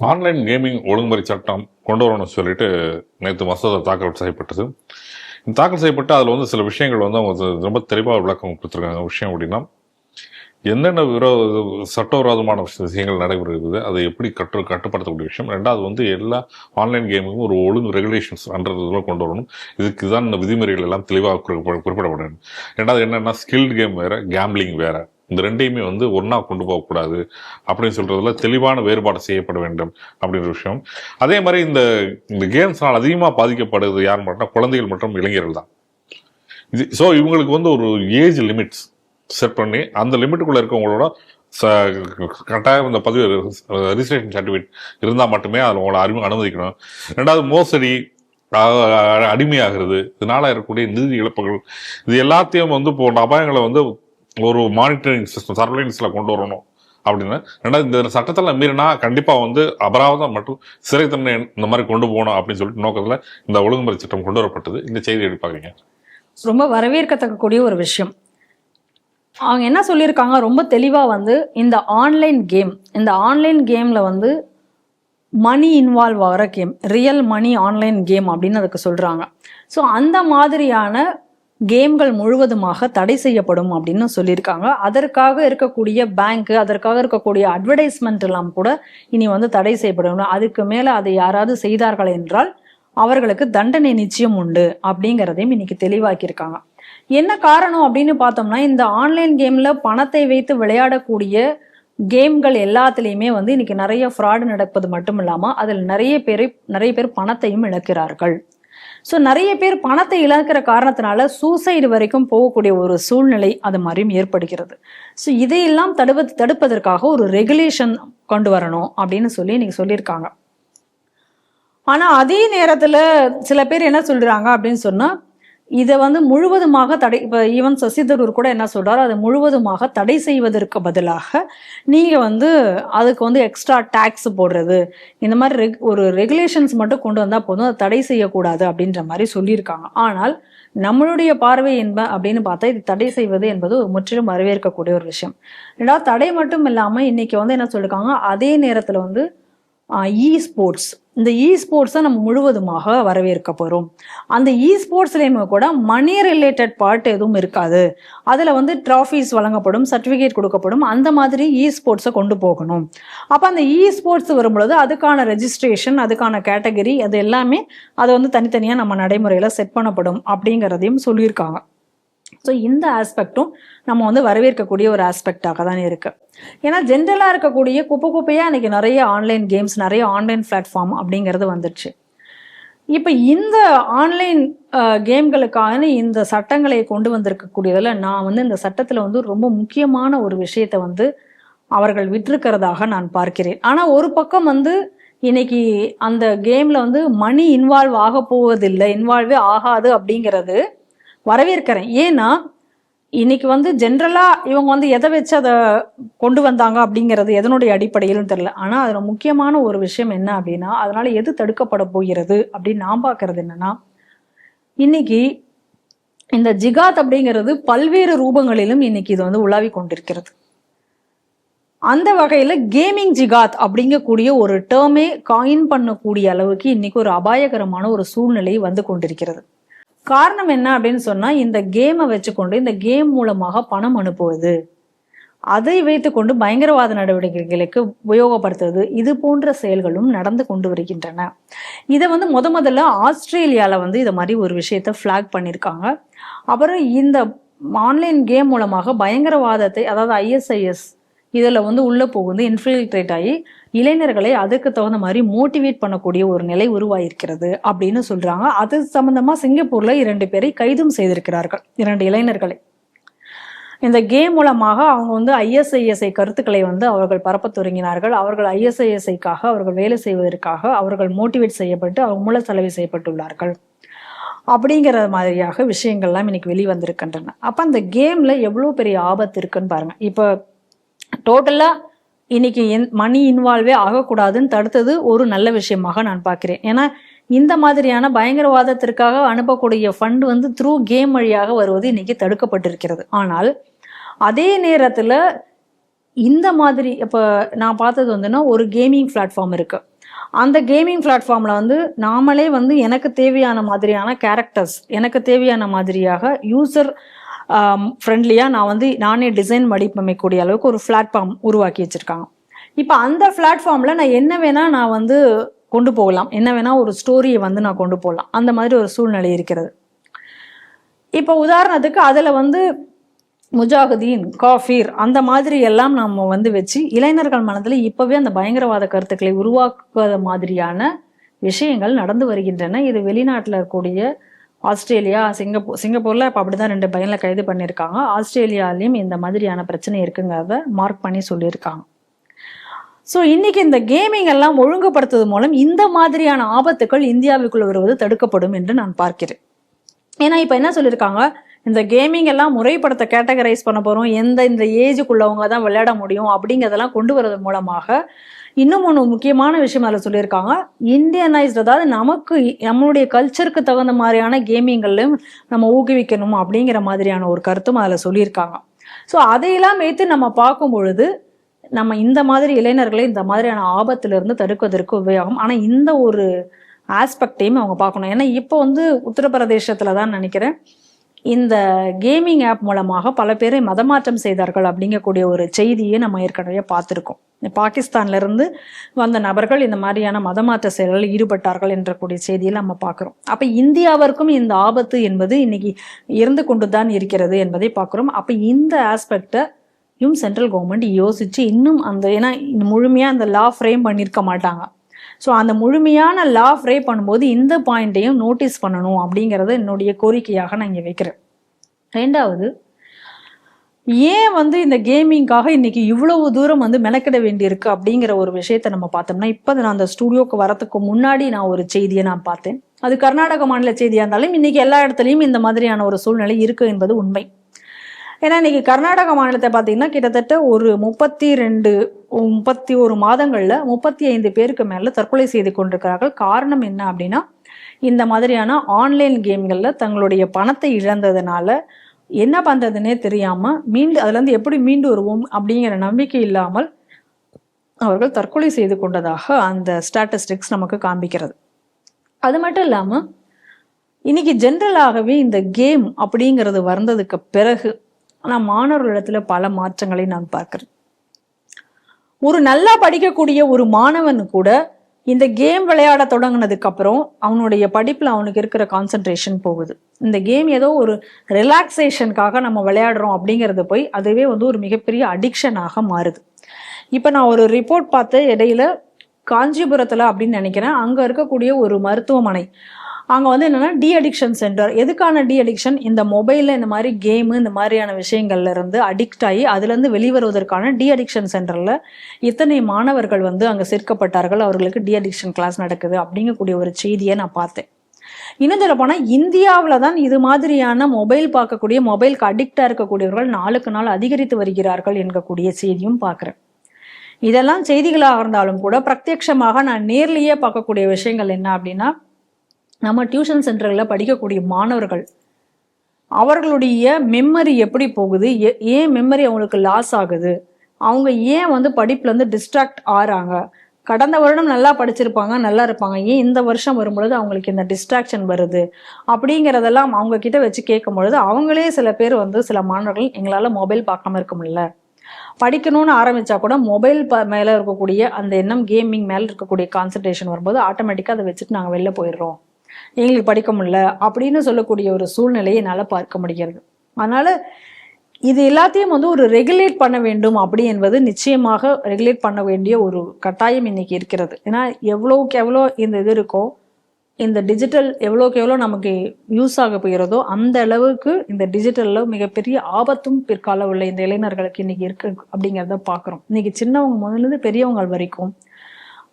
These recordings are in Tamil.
ஆன்லைன் கேமிங் ஒழுங்குமுறை சட்டம் கொண்டு வரணும்னு சொல்லிட்டு நேற்று மசோதா தாக்கல் செய்யப்பட்டது. தாக்கல் செய்யப்பட்டு அதில் வந்து சில விஷயங்கள் வந்து அவங்க ரொம்ப தெளிவாக விளக்கம் கொடுத்துருக்காங்க. விஷயம் அப்படின்னா என்னென்ன விரோத சட்டவிரோதமான விஷயங்கள் நடைபெறுகிறது அதை எப்படி கட்டு கட்டுப்படுத்தக்கூடிய விஷயம். ரெண்டாவது வந்து எல்லா ஆன்லைன் கேமுக்கும் ஒரு ஒழுங்கு ரெகுலேஷன்ஸ் அன்றதுல கொண்டு வரணும். இதுக்கு தான் இந்த விதிமுறைகள் எல்லாம் தெளிவாக குறிப்பிடப்படணும். ரெண்டாவது என்னென்னா ஸ்கில்டு கேம் வேறு கேம்பிளிங் வேறு. இந்த ரெண்டையுமே வந்து ஒன்றா கொண்டு போகக்கூடாது அப்படின்னு சொல்கிறதுல தெளிவான வேறுபாடு செய்யப்பட வேண்டும் அப்படின்ற விஷயம். அதே மாதிரி இந்த இந்த கேம்ஸ்னால் அதிகமாக பாதிக்கப்படுறது யாருன்னு பார்த்தா குழந்தைகள் மற்றும் இளைஞர்கள் தான். இது ஸோ இவங்களுக்கு வந்து ஒரு ஏஜ் லிமிட்ஸ் செட் பண்ணி அந்த லிமிட்டுக்குள்ளே இருக்கவங்களோட ச- கட்டாயம் இந்த பதிவு ரிஜிஸ்ட்ரேஷன் சர்டிஃபிகேட் இருந்தால் மட்டுமே அதில் உங்களை அறிமுக அனுமதிக்கணும். ரெண்டாவது மோசடி அடிமையாகிறது இதனால் இருக்கக்கூடிய நிதி இழப்புகள் இது எல்லாத்தையும் வந்து போன்ற அபாயங்களை வந்து ஒரு மானிட்டரிங் சிஸ்டம் சர்வேலன்ஸில் கொண்டு வரணும் அப்படின்னு. ரெண்டாவது இந்த சட்டத்தில் மீறினா கண்டிப்பாக வந்து அபராதம் மற்றும் சிறை தண்டனை இந்த மாதிரி கொண்டு போகணும் அப்படின்னு சொல்லிட்டு நோக்கத்தில் இந்த ஒழுங்குமுறை சட்டம் கொண்டு வரப்பட்டது. இந்த செய்தி எப்படி பார்க்குறீங்க ரொம்ப வரவேற்கத்தக்கக்கூடிய ஒரு விஷயம். அவங்க என்ன சொல்லியிருக்காங்க? ரொம்ப தெளிவாக வந்து இந்த ஆன்லைன் கேம் இந்த ஆன்லைன் கேமில் வந்து மணி இன்வால்வ் ஆகிற game real money online game அப்படின்னு அதுக்கு சொல்கிறாங்க ஸோ அந்த மாதிரியான கேம்கள் முழுவதுமாக தடை செய்யப்படும் அப்படின்னு சொல்லியிருக்காங்க. அதற்காக இருக்கக்கூடிய பேங்க் அதற்காக இருக்கக்கூடிய அட்வர்டைஸ்மெண்ட் எல்லாம் கூட இனி வந்து தடை செய்யப்படும். அதுக்கு மேலே அதை யாராவது செய்தார்கள் என்றால் அவர்களுக்கு தண்டனை நிச்சயம் உண்டு அப்படிங்கிறதையும் இன்னைக்கு தெளிவாக்கியிருக்காங்க. என்ன காரணம் அப்படின்னு பார்த்தோம்னா இந்த ஆன்லைன் கேம்ல பணத்தை வைத்து விளையாடக்கூடிய கேம்கள் எல்லாத்துலேயுமே வந்து இன்னைக்கு நிறைய ஃப்ராடு நடப்பது மட்டும் இல்லாமல் அதில் நிறைய பேரை நிறைய பேர் பணத்தையும் இழக்கிறார்கள். ஸோ நிறைய பேர் பணத்தை இழக்கிற காரணத்தினால சூசைடு வரைக்கும் போகக்கூடிய ஒரு சூழ்நிலை அது மாதிரியும் ஏற்படுகிறது. ஸோ இதையெல்லாம் தடுப்பது தடுப்பதற்காக ஒரு ரெகுலேஷன் கொண்டு வரணும் அப்படின்னு சொல்லி இன்னைக்கு சொல்லியிருக்காங்க. ஆனா அதே நேரத்துல சில பேர் என்ன சொல்றாங்க அப்படின்னு சொன்னா இதை வந்து முழுவதுமாக தடை இப்போ ஈவன் சசிதரூர் கூட என்ன சொல்கிறார் அதை முழுவதுமாக தடை செய்வதற்கு பதிலாக நீங்கள் வந்து அதுக்கு வந்து எக்ஸ்ட்ரா டேக்ஸ் போடுறது இந்த மாதிரி ரெக் ஒரு ரெகுலேஷன்ஸ் மட்டும் கொண்டு வந்தால் போதும் அதை தடை செய்யக்கூடாது அப்படின்ற மாதிரி சொல்லியிருக்காங்க. ஆனால் நம்மளுடைய பார்வை என்ப அப்படின்னு பார்த்தா இது தடை செய்வது என்பது ஒரு முற்றிலும் வரவேற்கக்கூடிய ஒரு விஷயம். ரெண்டாவது தடை மட்டும் இல்லாமல் இன்னைக்கு வந்து என்ன சொல்லியிருக்காங்க அதே நேரத்தில் வந்து இ ஸ்போர்ட்ஸ் இந்த இ ஸ்போர்ட்ஸை நம்ம முழுவதுமாக வரவேற்க போகிறோம் அந்த இ ஸ்போர்ட்ஸ்லேயுமே கூட மணி ரிலேட்டட் பார்ட் எதுவும் இருக்காது. அதில் வந்து ட்ராஃபீஸ் வழங்கப்படும் சர்டிஃபிகேட் கொடுக்கப்படும் அந்த மாதிரி இ ஸ்போர்ட்ஸை கொண்டு போகணும். அப்போ அந்த இ ஸ்போர்ட்ஸ் வரும்பொழுது அதுக்கான ரெஜிஸ்ட்ரேஷன் அதுக்கான கேட்டகரி அது எல்லாமே அது வந்து தனித்தனியாக நம்ம நடைமுறையில் செட் பண்ணப்படும் அப்படிங்கிறதையும் சொல்லியிருக்காங்க. ஸோ இந்த ஆஸ்பெக்டும் நம்ம வந்து வரவேற்கக்கூடிய ஒரு ஆஸ்பெக்டாக தான் இருக்குது ஏன்னா ஜென்ரலாக இருக்கக்கூடிய குப்பை குப்பையாக இன்றைக்கி நிறைய ஆன்லைன் கேம்ஸ் நிறைய ஆன்லைன் பிளாட்ஃபார்ம் அப்படிங்கிறது வந்துடுச்சு இப்போ இந்த ஆன்லைன் கேம்களுக்கான இந்த சட்டங்களை கொண்டு வந்திருக்கக்கூடியதில் நான் வந்து இந்த சட்டத்தில் வந்து ரொம்ப முக்கியமான ஒரு விஷயத்தை வந்து அவர்கள் விட்டிருக்கிறதாக நான் பார்க்கிறேன். ஆனால் ஒரு பக்கம் வந்து இன்னைக்கு அந்த கேமில் வந்து மணி இன்வால்வ் ஆக போவதில்லை இன்வால்வே ஆகாது அப்படிங்கிறது வரவேற்கிறேன். ஏன்னா இன்னைக்கு வந்து ஜென்ரலாக இவங்க வந்து எதை வச்சு அதை கொண்டு வந்தாங்க அப்படிங்கிறது எதனுடைய அடிப்படையிலும் தெரியல. ஆனால் அதில் முக்கியமான ஒரு விஷயம் என்ன அப்படின்னா அதனால் எது தடுக்கப்பட போகிறது அப்படின்னு நான் பார்க்கறது என்னன்னா இன்னைக்கு இந்த ஜிகாத் அப்படிங்கிறது பல்வேறு ரூபங்களிலும் இன்னைக்கு இது வந்து உலாவி கொண்டிருக்கிறது. அந்த வகையில் கேமிங் ஜிகாத் அப்படிங்கக்கூடிய ஒரு டேர்மே காயின் பண்ணக்கூடிய அளவுக்கு இன்னைக்கு ஒரு அபாயகரமான ஒரு சூழ்நிலை வந்து கொண்டிருக்கிறது. காரணம் என்ன அப்படின்னு சொன்னா இந்த கேமை வச்சுக்கொண்டு இந்த கேம் மூலமாக பணம் அனுப்புவது. அதை வைத்துக்கொண்டு பயங்கரவாத நடவடிக்கைகளுக்கு உபயோகப்படுத்துவது. இது போன்ற செயல்களும் நடந்து கொண்டு வருகின்றன. இதை வந்து முத முதல்ல ஆஸ்திரேலியாவில் வந்து இதை மாதிரி ஒரு விஷயத்த ஃபிளாக் பண்ணியிருக்காங்க அப்புறம் இந்த ஆன்லைன் கேம் மூலமாக பயங்கரவாதத்தை அதாவது ஐஎஸ்ஐஎஸ் இதில் வந்து உள்ளே புகுந்து இன்ஃபில்ட்ரேட் ஆகி இளைஞர்களை அதுக்கு தகுந்த மாதிரி மோட்டிவேட் பண்ணக்கூடிய ஒரு நிலை உருவாயிருக்கிறது அப்படின்னு சொல்கிறாங்க அது சம்மந்தமாக சிங்கப்பூரில் இரண்டு பேரை கைதும் செய்திருக்கிறார்கள் இரண்டு இளைஞர்களை. இந்த கேம் மூலமாக அவங்க வந்து ஐஎஸ்ஐஎஸ்ஐ கருத்துக்களை வந்து அவர்கள் பரப்ப தொடங்கினார்கள். அவர்கள் ஐஎஸ்ஐஎஸ்ஐக்காக அவர்கள் வேலை செய்வதற்காக அவர்கள் மோட்டிவேட் செய்யப்பட்டு அவங்க மூல செலவு செய்யப்பட்டுள்ளார்கள். அப்படிங்கிற மாதிரியாக விஷயங்கள்லாம் இன்னைக்கு வெளிவந்திருக்கின்றன. அப்போ அந்த கேம்ல எவ்வளோ பெரிய ஆபத்து இருக்குன்னு பாருங்க. இப்போ டோட்டலாக இன்னைக்கு மணி இன்வால்வே ஆகக்கூடாதுன்னு தடுத்தது ஒரு நல்ல விஷயமாக நான் பார்க்கிறேன். ஏன்னா இந்த மாதிரியான பயங்கரவாதத்திற்காக அனுப்பக்கூடிய ஃபண்ட் வந்து த்ரூ கேம் வழியாக வருவது இன்னைக்கு தடுக்கப்பட்டிருக்கிறது. ஆனால் அதே நேரத்தில் இந்த மாதிரி இப்போ நான் பார்த்தது வந்துன்னா ஒரு கேமிங் பிளாட்ஃபார்ம் இருக்குது அந்த கேமிங் பிளாட்ஃபார்மில் வந்து நாமளே வந்து எனக்கு தேவையான மாதிரியான கேரக்டர்ஸ் எனக்கு தேவையான மாதிரியாக யூசர் ஃப்ரெண்ட்லியாக நான் வந்து நானே டிசைன் வடிவமைக்கக்கூடிய அளவுக்கு ஒரு பிளாட்ஃபார்ம் உருவாக்கி வச்சுருக்காங்க. இப்போ அந்த பிளாட்ஃபார்மில் நான் என்ன வேணால் நான் வந்து கொண்டு போகலாம். என்ன வேணால் ஒரு ஸ்டோரியை வந்து நான் கொண்டு போகலாம். அந்த மாதிரி ஒரு சூழ்நிலை இருக்கிறது. இப்போ உதாரணத்துக்கு அதில் வந்து முஜாஹுதீன் காஃபீர் அந்த மாதிரி எல்லாம் நம்ம வந்து வச்சு இளைஞர்கள் மனதில் இப்போவே அந்த பயங்கரவாத கருத்துக்களை உருவாக்குவது மாதிரியான விஷயங்கள் நடந்து வருகின்றன. இது வெளிநாட்டில் இருக்கக்கூடிய ஆஸ்திரேலியா சிங்கப்பூர் சிங்கப்பூரில் இப்போ அப்படி தான் ரெண்டு பையனை கைது பண்ணியிருக்காங்க. ஆஸ்திரேலியாலையும் இந்த மாதிரியான பிரச்சனை இருக்குங்கிறத மார்க் பண்ணி சொல்லியிருக்காங்க. ஸோ இன்னைக்கு இந்த கேமிங் எல்லாம் ஒழுங்குபடுத்துவது மூலம் இந்த மாதிரியான ஆபத்துக்கள் இந்தியாவுக்குள் வருவது தடுக்கப்படும் என்று நான் பார்க்கிறேன். ஏன்னா இப்போ என்ன சொல்லியிருக்காங்க? இந்த கேமிங் எல்லாம் முறைப்படுத்த கேட்டகரைஸ் பண்ண போகிறோம் எந்த இந்த ஏஜுக்குள்ளவங்க தான் விளையாட முடியும் அப்படிங்கிறதெல்லாம் கொண்டு வரது மூலமாக இன்னும் ஒன்று முக்கியமான விஷயம் அதில் சொல்லியிருக்காங்க. இந்தியனைஸ்ட் அதாவது நமக்கு நம்மளுடைய கல்ச்சருக்கு தகுந்த மாதிரியான கேமிங்கள்லையும் நம்ம ஊக்குவிக்கணும் அப்படிங்கிற மாதிரியான ஒரு கருத்தும் அதில் சொல்லியிருக்காங்க. ஸோ அதையெல்லாம் வைத்து நம்ம பார்க்கும் பொழுது நம்ம இந்த மாதிரி இளைஞர்களை இந்த மாதிரியான ஆபத்திலிருந்து தடுப்பதற்கு உபயோகம். ஆனால் இந்த ஒரு ஆஸ்பெக்டையும் அவங்க பார்க்கணும். ஏன்னா இப்போ வந்து உத்தரப்பிரதேசத்தில் தான் நினைக்கிறேன். இந்த கேமிங் ஆப் மூலமாக பல பேரை மதமாற்றம் செய்தார்கள் அப்படிங்கக்கூடிய ஒரு செய்தியை நம்ம ஏற்கனவே பார்த்துருக்கோம். பாகிஸ்தான்லேருந்து வந்த நபர்கள் இந்த மாதிரியான மதமாற்ற செயல்களில் ஈடுபட்டார்கள் என்ற கூடிய செய்தியை நம்ம பார்க்குறோம். அப்போ இந்தியாவிற்கும் இந்த ஆபத்து என்பது இன்னைக்கு இருந்து கொண்டு தான் இருக்கிறது என்பதை பார்க்குறோம். அப்போ இந்த ஆஸ்பெக்டை யும் சென்ட்ரல் கவர்மெண்ட் யோசித்து இன்னும் அந்த ஏன்னா முழுமையாக அந்த லா ஃப்ரேம் பண்ணியிருக்க மாட்டாங்க. ஸோ அந்த முழுமையான லா ஃப்ரே பண்ணும்போது இந்த பாயிண்ட்டையும் நோட்டீஸ் பண்ணணும் அப்படிங்கிறத என்னுடைய கோரிக்கையாக நான் இங்கே வைக்கிறேன். ரெண்டாவது ஏன் வந்து இந்த கேமிங்காக இன்னைக்கு இவ்வளவு தூரம் வந்து மெனக்கிட வேண்டியிருக்கு அப்படிங்கிற ஒரு விஷயத்த நம்ம பார்த்தோம்னா இப்போ நான் அந்த ஸ்டூடியோக்கு வரத்துக்கு முன்னாடி நான் ஒரு செய்தியை நான் பார்த்தேன். அது கர்நாடக மாநில செய்தியாக இருந்தாலும் இன்னைக்கு எல்லா இடத்துலையும் இந்த மாதிரியான ஒரு சூழ்நிலை இருக்கு என்பது உண்மை. ஏன்னா இன்றைக்கி கர்நாடக மாநிலத்தை பார்த்தீங்கன்னா கிட்டத்தட்ட ஒரு முப்பத்தி ரெண்டு முப்பத்தி ஒரு மாதங்களில் முப்பத்தி ஐந்து பேருக்கு மேலே தற்கொலை செய்து கொண்டிருக்கிறார்கள். காரணம் என்ன அப்படின்னா இந்த மாதிரியான ஆன்லைன் கேம்களில் தங்களுடைய பணத்தை இழந்ததுனால என்ன பண்ணுறதுனே தெரியாமல் மீண்டு அதுலேருந்து எப்படி மீண்டு வருவோம் அப்படிங்கிற நம்பிக்கை இல்லாமல் அவர்கள் தற்கொலை செய்து கொண்டதாக அந்த ஸ்டாட்டிஸ்டிக்ஸ் நமக்கு காண்பிக்கிறது. அது மட்டும் இல்லாமல் இன்னைக்கு ஜென்ரலாகவே இந்த கேம் அப்படிங்கிறது வந்ததுக்கு பிறகு ஆனால் மாணவர்களிடத்துல பல மாற்றங்களை நான் பார்க்குறேன். ஒரு நல்லா படிக்கக்கூடிய ஒரு மாணவன் கூட இந்த கேம் விளையாட தொடங்கினதுக்கு அப்புறம் அவனுடைய படிப்பில் அவனுக்கு இருக்கிற கான்சென்ட்ரேஷன் போகுது. இந்த கேம் ஏதோ ஒரு ரிலாக்ஸேஷனுக்காக நம்ம விளையாடுறோம் அப்படிங்கிறத போய் அதுவே வந்து ஒரு மிகப்பெரிய அடிக்ஷனாக மாறுது. இப்போ நான் ஒரு ரிப்போர்ட் பார்த்து இடையில காஞ்சிபுரத்தில் அப்படின்னு நினைக்கிறேன். அங்கே இருக்கக்கூடிய ஒரு மருத்துவமனை அங்கே வந்து என்னென்னா டி அடிக்ஷன் சென்டர் எதுக்கான டி அடிக்ஷன் இந்த மொபைலில் இந்த மாதிரி கேமு இந்த மாதிரியான விஷயங்கள்ல இருந்து அடிக்ட் ஆகி அதுலேருந்து வெளிவருவதற்கான டி அடிக்ஷன் சென்டரில் இத்தனை மாணவர்கள் வந்து அங்கே சேர்க்கப்பட்டார்கள் அவர்களுக்கு டி அடிக்ஷன் கிளாஸ் நடக்குது அப்படிங்கக்கூடிய ஒரு செய்தியை நான் பார்த்தேன். இன்னும் சொல்ல போனால் இந்தியாவில் தான் இது மாதிரியான மொபைல் பார்க்கக்கூடிய மொபைலுக்கு அடிக்டாக இருக்கக்கூடியவர்கள் நாளுக்கு நாள் அதிகரித்து வருகிறார்கள் என்கக்கூடிய செய்தியும் பார்க்குறேன். இதெல்லாம் செய்திகளாக இருந்தாலும் கூட பிரத்யட்சமாக நான் நேர்லேயே பார்க்கக்கூடிய விஷயங்கள் என்ன அப்படின்னா நம்ம டியூஷன் சென்டர்களில் படிக்கக்கூடிய மாணவர்கள் அவர்களுடைய மெமரி எப்படி போகுது? ஏ- ஏன் மெமரி அவங்களுக்கு லாஸ் ஆகுது? அவங்க ஏன் வந்து படிப்புலேருந்து டிஸ்ட்ராக்ட் ஆகிறாங்க கடந்த வருடம் நல்லா படிச்சிருப்பாங்க நல்லா இருப்பாங்க. ஏன் இந்த வருஷம் வரும்பொழுது அவங்களுக்கு இந்த டிஸ்ட்ராக்ஷன் வருது? அப்படிங்கிறதெல்லாம் அவங்க கிட்ட வச்சு கேட்கும் பொழுது அவங்களே சில பேர் வந்து சில மாணவர்கள் எங்களால் மொபைல் பார்க்காம இருக்க முடியல. படிக்கணும்னு ஆரம்பிச்சா கூட மொபைல் ப மேலே இருக்கக்கூடிய அந்த எண்ணம் கேமிங் மேலே இருக்கக்கூடிய கான்சன்ட்ரேஷன் வரும்போது ஆட்டோமேட்டிக்காக அதை வச்சுட்டு நாங்கள் வெளில போயிடுறோம். எங்களுக்கு படிக்க முடியல அப்படின்னு சொல்லக்கூடிய ஒரு சூழ்நிலையை என்னால் பார்க்க முடிகிறது. அதனால் இது எல்லாத்தையும் வந்து ஒரு ரெகுலேட் பண்ண வேண்டும் அப்படி என்பது நிச்சயமாக ரெகுலேட் பண்ண வேண்டிய ஒரு கட்டாயம் இன்னைக்கு இருக்கிறது. ஏன்னா எவ்வளோக்கு எவ்வளோ இந்த இது இருக்கோ இந்த டிஜிட்டல் எவ்வளோக்கு எவ்வளோ நமக்கு யூஸ் ஆக போகிறதோ அந்த அளவுக்கு இந்த டிஜிட்டலில் மிகப்பெரிய ஆபத்தும் பிற்கால உள்ள இந்த இளைஞர்களுக்கு இன்னைக்கு இருக்கு அப்படிங்கிறத பார்க்குறோம். இன்னைக்கு சின்னவங்க முதல்ல பெரியவங்க வரைக்கும்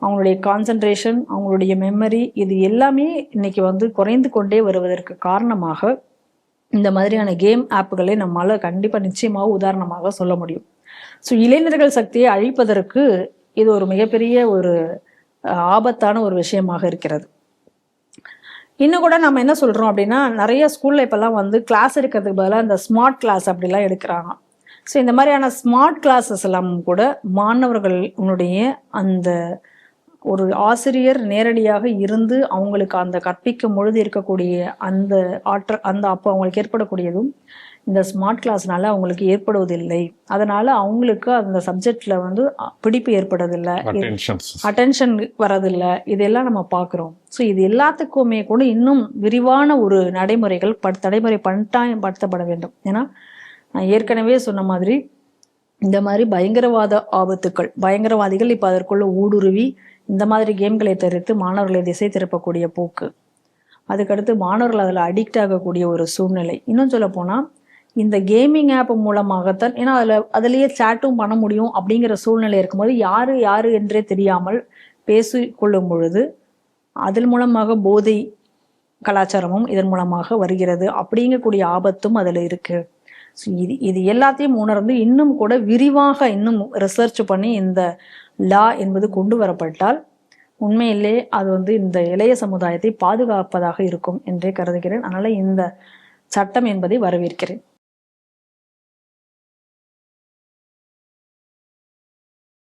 அவங்களுடைய கான்சன்ட்ரேஷன் அவங்களுடைய மெமரி இது எல்லாமே இன்னைக்கு வந்து குறைந்து கொண்டே வருவதற்கு காரணமாக இந்த மாதிரியான கேம் ஆப்புகளை நம்மால் கண்டிப்பாக நிச்சயமாக உதாரணமாக சொல்ல முடியும். ஸோ இளைஞர்கள் சக்தியை அழிப்பதற்கு இது ஒரு மிகப்பெரிய ஒரு ஆபத்தான ஒரு விஷயமாக இருக்கிறது. இன்னும் கூட நம்ம என்ன சொல்கிறோம் அப்படின்னா நிறைய ஸ்கூலில் இப்போல்லாம் வந்து கிளாஸ் எடுக்கிறதுக்கு பதிலாக இந்த ஸ்மார்ட் கிளாஸ் அப்படிலாம் எடுக்கிறாங்க. ஸோ இந்த மாதிரியான ஸ்மார்ட் கிளாஸஸ் எல்லாம் கூட மாணவர்களுடைய அந்த ஒரு ஆசிரியர் நேரடியாக இருந்து அவங்களுக்கு அந்த கற்பிக்கும் பொழுது இருக்கக்கூடிய அந்த ஆற்றல் அந்த அப்போ அவங்களுக்கு ஏற்படக்கூடியதும் இந்த ஸ்மார்ட் கிளாஸ்னால அவங்களுக்கு ஏற்படுவதில்லை. அதனால அவங்களுக்கு அந்த சப்ஜெக்ட்ல வந்து பிடிப்பு ஏற்படுறதில்லை. அட்டென்ஷன் வரதில்லை இதெல்லாம் நம்ம பார்க்குறோம். ஸோ இது எல்லாத்துக்குமே கூட இன்னும் விரிவான ஒரு நடைமுறைகள் பட் தடைமுறை பட்டாயப்படுத்தப்பட வேண்டும். ஏன்னா நான் ஏற்கனவே சொன்ன மாதிரி இந்த மாதிரி பயங்கரவாத ஆபத்துக்கள் பயங்கரவாதிகள் இப்போ அதற்குள்ள ஊடுருவி இந்த மாதிரி கேம்களை தவிர்த்து மாணவர்களை திசை திருப்பக்கூடிய போக்கு. அதுக்கடுத்து மாணவர்கள் அதில் அடிக்ட் ஆகக்கூடிய ஒரு சூழ்நிலை. இன்னும் சொல்ல போனால் இந்த கேமிங் ஆப் மூலமாகத்தான் ஏன்னா அதில் அதுலேயே சேட்டும் பண்ண முடியும் அப்படிங்கிற சூழ்நிலை இருக்கும்போது யார் யார் என்றே தெரியாமல் பேசி கொள்ளும் பொழுது அதன் மூலமாக போதை கலாச்சாரமும் இதன் மூலமாக வருகிறது. அப்படிங்கக்கூடிய ஆபத்தும் அதில் இருக்குது ஸோ இது இது எல்லாத்தையும் உணர்ந்து இன்னும் கூட விரிவாக இன்னும் ரிசர்ச் பண்ணி இந்த லா என்பது கொண்டு வரப்பட்டால் உண்மையிலே அது வந்து இந்த இளைய சமுதாயத்தை பாதுகாப்பதாக இருக்கும் என்றே கருதுகிறேன். அதனால இந்த சட்டம் என்பதை வரவேற்கிறேன்.